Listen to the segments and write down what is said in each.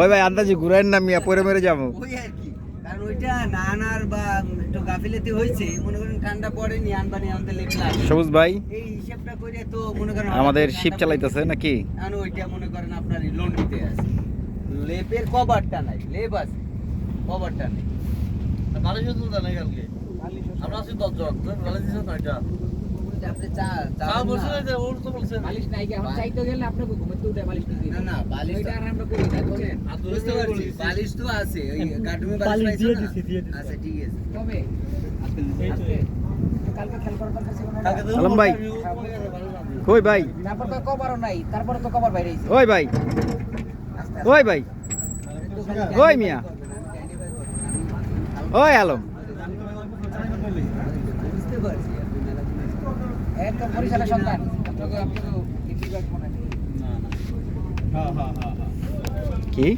ওই ভাই আন্দাজি ঘুরাইন না মিয়া পরে মেরে যাব। ওই আর কি। কারণ ওইটা না আনার বা একটু গাফিলেতে হয়েছে মনে করেন ঠান্ডা পড়েনি আনবানি আনতে লেট লাগে। সবুজ ভাই এই হিসাবটা করে তো মনে করেন আমাদের শিপ চালাইতেছে নাকি? এখন ওইটা মনে করেন আপনার লোন আছে। লেপের কভারটা নাই লেপ আছে কভারটা নেই। তো জানাই কালকে? আমরা আছি দশজন তো বালিশ দিছে নয়টা আপনি চা চা চা না। বলছে না যে ওর তো বলছে বালিশ নাই কি এখন চাইতে গেলে আপনাকে ঘুমাতে উঠে বালিশ নিতে না না বালিশ ওইটা আর আমরা করি না বুঝছেন বুঝতে পারছি বালিশ তো আছে ওই কার্টুনে বালিশ বালিশ পাইছো না দিছি, দিয়ে দিছি। আচ্ছা ঠিক আছে তবে আজকে কালকে খেল করার কথা ছিল আলম ভাই। কই ভাই তারপর তো কভারও নাই তারপরে তো কভার বাইরে ওই ভাই ওই ভাই ওই মিয়া ওই আলম বুঝতে পারছি আপনি। একদম বরিশালের সন্তান। আপনাকে আপনাকে ডিগ্রি ব্যাগ মনে নেই হ্যাঁ। হ্যাঁ হ্যাঁ হ্যাঁ কি?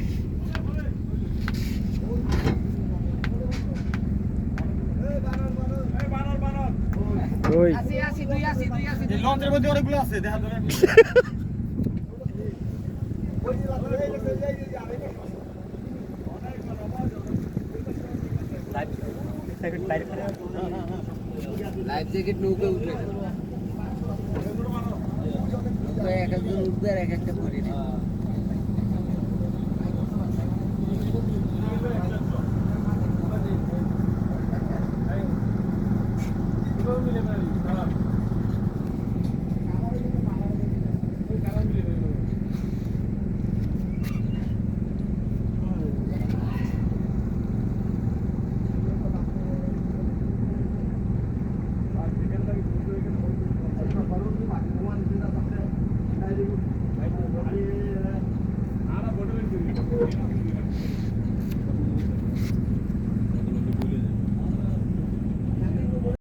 ওই। আসি আসি দুই আসি দুই আসি। এই লঞ্চের মধ্যে অনেকগুলো আছে দেখা লাইফ জ্যাকেট নৌকা নৌকায় এক একজন উঠবে আর এক একটা করে নেবে